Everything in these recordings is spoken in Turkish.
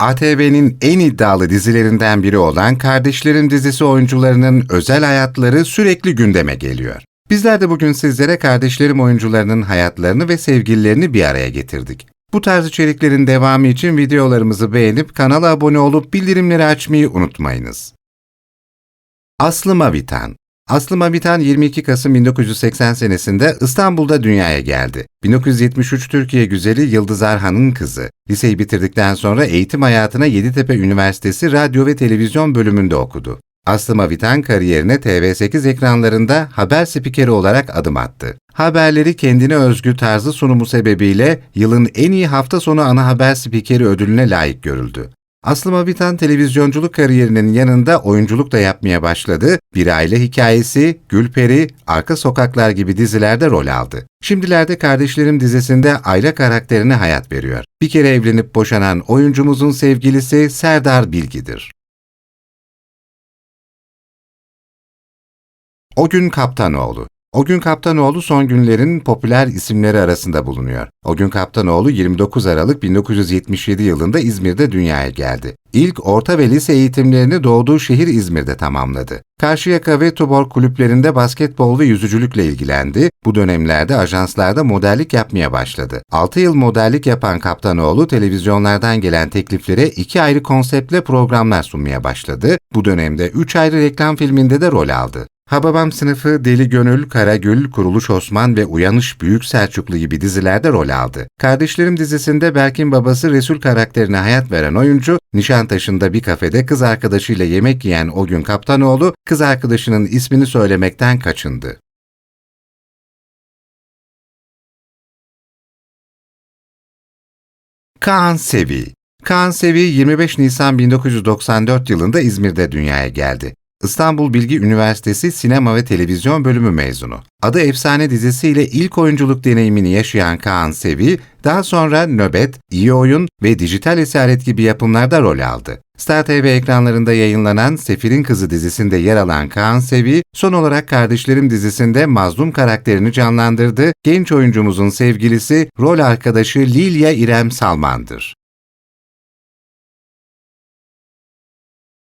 ATV'nin en iddialı dizilerinden biri olan Kardeşlerim dizisi oyuncularının özel hayatları sürekli gündeme geliyor. Bizler de bugün sizlere Kardeşlerim oyuncularının hayatlarını ve sevgililerini bir araya getirdik. Bu tarz içeriklerin devamı için videolarımızı beğenip kanala abone olup bildirimleri açmayı unutmayınız. Aslı Mavitan Aslı Mavitan 22 Kasım 1980 senesinde İstanbul'da dünyaya geldi. 1973 Türkiye güzeli Yıldız Arhan'ın kızı. Liseyi bitirdikten sonra eğitim hayatına Yeditepe Üniversitesi Radyo ve Televizyon bölümünde okudu. Aslı Mavitan kariyerine TV8 ekranlarında haber spikeri olarak adım attı. Haberleri kendine özgü tarzı sunumu sebebiyle yılın en iyi hafta sonu ana haber spikeri ödülüne layık görüldü. Aslı Mavitan televizyonculuk kariyerinin yanında oyunculuk da yapmaya başladı. Bir aile hikayesi, Gülperi, Arka Sokaklar gibi dizilerde rol aldı. Şimdilerde Kardeşlerim dizisinde aile karakterine hayat veriyor. Bir kere evlenip boşanan oyuncumuzun sevgilisi Serdar Bilgi'dir. O gün Kaptanoğlu o gün Kaptanoğlu son günlerin popüler isimleri arasında bulunuyor. O gün Kaptanoğlu 29 Aralık 1977 yılında İzmir'de dünyaya geldi. İlk orta ve lise eğitimlerini doğduğu şehir İzmir'de tamamladı. Karşıyaka ve Tuborg kulüplerinde basketbol ve yüzücülükle ilgilendi. Bu dönemlerde ajanslarda modellik yapmaya başladı. 6 yıl modellik yapan Kaptanoğlu televizyonlardan gelen tekliflere iki ayrı konseptle programlar sunmaya başladı. Bu dönemde 3 ayrı reklam filminde de rol aldı. Hababam sınıfı Deli Gönül, Karagül, Kuruluş Osman ve Uyanış Büyük Selçuklu gibi dizilerde rol aldı. Kardeşlerim dizisinde Berk'in babası Resul karakterine hayat veren oyuncu, Nişantaşı'nda bir kafede kız arkadaşıyla yemek yiyen o gün Kaptanoğlu, kız arkadaşının ismini söylemekten kaçındı. Kaan Sevi Kaan Sevi 25 Nisan 1994 yılında İzmir'de dünyaya geldi. İstanbul Bilgi Üniversitesi Sinema ve Televizyon Bölümü mezunu. Adı Efsane dizisiyle ilk oyunculuk deneyimini yaşayan Kaan Sevi, daha sonra Nöbet, İyi Oyun ve Dijital Esaret gibi yapımlarda rol aldı. Star TV ekranlarında yayınlanan Sefir'in Kızı dizisinde yer alan Kaan Sevi, son olarak Kardeşlerim dizisinde mazlum karakterini canlandırdı. Genç oyuncumuzun sevgilisi, rol arkadaşı Lilya İrem Salman'dır.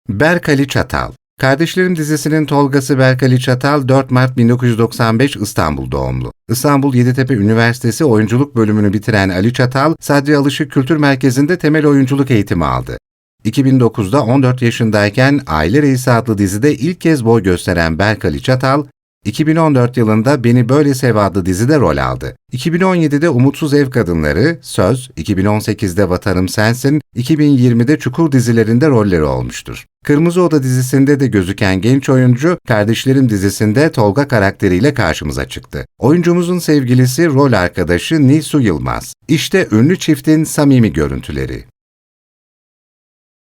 Berkali Çatal Kardeşlerim dizisinin Tolgası Berkali Çatal 4 Mart 1995 İstanbul doğumlu. İstanbul Yeditepe Üniversitesi oyunculuk bölümünü bitiren Ali Çatal, Sadri Alışık Kültür Merkezi'nde temel oyunculuk eğitimi aldı. 2009'da 14 yaşındayken Aile Reisi adlı dizide ilk kez boy gösteren Berkali Çatal, 2014 yılında Beni Böyle Sev adlı dizide rol aldı. 2017'de Umutsuz Ev Kadınları, Söz, 2018'de Vatanım Sensin, 2020'de Çukur dizilerinde rolleri olmuştur. Kırmızı Oda dizisinde de gözüken genç oyuncu, Kardeşlerim dizisinde Tolga karakteriyle karşımıza çıktı. Oyuncumuzun sevgilisi rol arkadaşı Nisu Yılmaz. İşte ünlü çiftin samimi görüntüleri.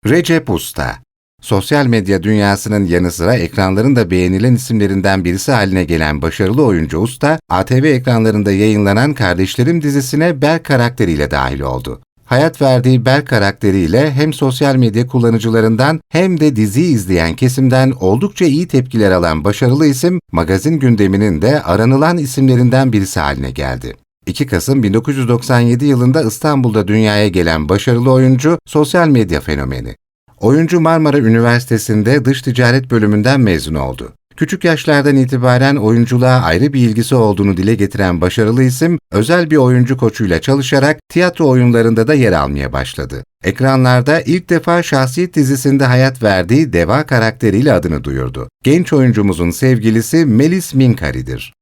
Recep Usta Sosyal medya dünyasının yanı sıra ekranların da beğenilen isimlerinden birisi haline gelen başarılı oyuncu Usta, ATV ekranlarında yayınlanan Kardeşlerim dizisine Berk karakteriyle dahil oldu. Hayat verdiği Berk karakteriyle hem sosyal medya kullanıcılarından hem de diziyi izleyen kesimden oldukça iyi tepkiler alan başarılı isim, magazin gündeminin de aranılan isimlerinden birisi haline geldi. 2 Kasım 1997 yılında İstanbul'da dünyaya gelen başarılı oyuncu, sosyal medya fenomeni. Oyuncu Marmara Üniversitesi'nde dış ticaret bölümünden mezun oldu. Küçük yaşlardan itibaren oyunculuğa ayrı bir ilgisi olduğunu dile getiren başarılı isim, özel bir oyuncu koçuyla çalışarak tiyatro oyunlarında da yer almaya başladı. Ekranlarda ilk defa Şahsiyet dizisinde hayat verdiği Deva karakteriyle adını duyurdu. Genç oyuncumuzun sevgilisi Melis Minkari'dir.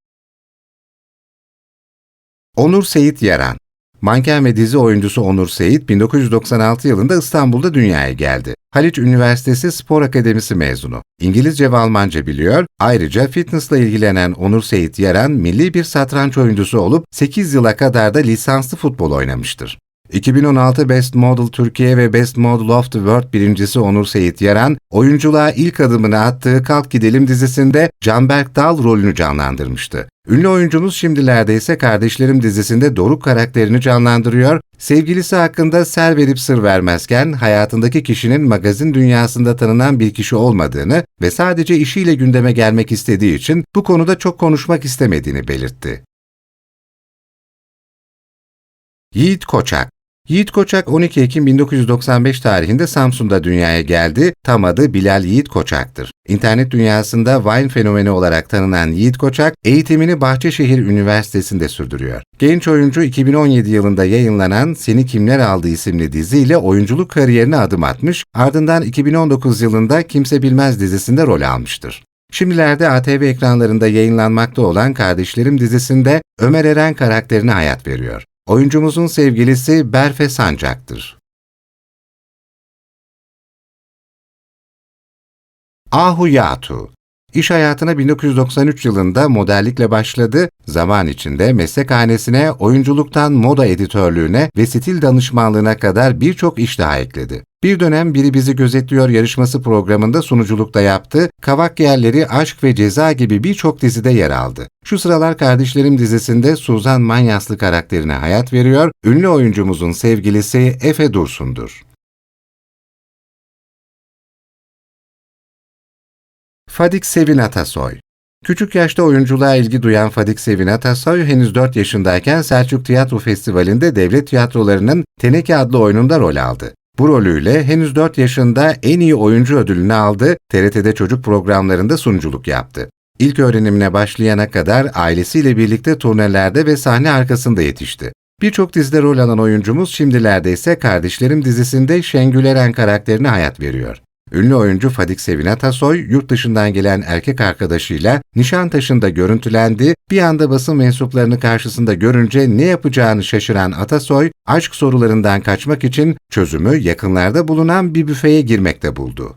Onur Seyit Yaran Manken ve dizi oyuncusu Onur Seyit 1996 yılında İstanbul'da dünyaya geldi. Haliç Üniversitesi Spor Akademisi mezunu. İngilizce ve Almanca biliyor. Ayrıca fitnessla ilgilenen Onur Seyit Yaran milli bir satranç oyuncusu olup 8 yıla kadar da lisanslı futbol oynamıştır. 2016 Best Model Türkiye ve Best Model of the World birincisi Onur Seyit Yaran, oyunculuğa ilk adımını attığı Kalk Gidelim dizisinde Canberk Dal rolünü canlandırmıştı. Ünlü oyuncumuz şimdilerde ise Kardeşlerim dizisinde Doruk karakterini canlandırıyor, sevgilisi hakkında ser verip sır vermezken hayatındaki kişinin magazin dünyasında tanınan bir kişi olmadığını ve sadece işiyle gündeme gelmek istediği için bu konuda çok konuşmak istemediğini belirtti. Yiğit Koçak Yiğit Koçak 12 Ekim 1995 tarihinde Samsun'da dünyaya geldi. Tam adı Bilal Yiğit Koçak'tır. İnternet dünyasında Vine fenomeni olarak tanınan Yiğit Koçak, eğitimini Bahçeşehir Üniversitesi'nde sürdürüyor. Genç oyuncu 2017 yılında yayınlanan Seni Kimler Aldı isimli diziyle oyunculuk kariyerine adım atmış, ardından 2019 yılında Kimse Bilmez dizisinde rol almıştır. Şimdilerde ATV ekranlarında yayınlanmakta olan Kardeşlerim dizisinde Ömer Eren karakterine hayat veriyor. Oyuncumuzun sevgilisi Berfe Sancak'tır. Ahu Yatu İş hayatına 1993 yılında modellikle başladı, zaman içinde meslekhanesine oyunculuktan moda editörlüğüne ve stil danışmanlığına kadar birçok iş daha ekledi. Bir dönem Biri Bizi Gözetliyor yarışması programında sunuculukta yaptı, Kavak Yerleri, Aşk ve Ceza gibi birçok dizide yer aldı. Şu sıralar Kardeşlerim dizisinde Suzan Manyaslı karakterine hayat veriyor, ünlü oyuncumuzun sevgilisi Efe Dursun'dur. Fadik Sevin Atasoy Küçük yaşta oyunculuğa ilgi duyan Fadik Sevin Atasoy henüz 4 yaşındayken Selçuk Tiyatro Festivali'nde devlet tiyatrolarının Teneke adlı oyununda rol aldı. Bu rolüyle henüz 4 yaşında en iyi oyuncu ödülünü aldı, TRT'de çocuk programlarında sunuculuk yaptı. İlk öğrenimine başlayana kadar ailesiyle birlikte turnelerde ve sahne arkasında yetişti. Birçok dizide rol alan oyuncumuz şimdilerde ise Kardeşlerim dizisinde Şengül Eren karakterine hayat veriyor. Ünlü oyuncu Fadik Sevin Atasoy, yurt dışından gelen erkek arkadaşıyla Nişantaşı'nda görüntülendi, bir anda basın mensuplarını karşısında görünce ne yapacağını şaşıran Atasoy, aşk sorularından kaçmak için çözümü yakınlarda bulunan bir büfeye girmekte buldu.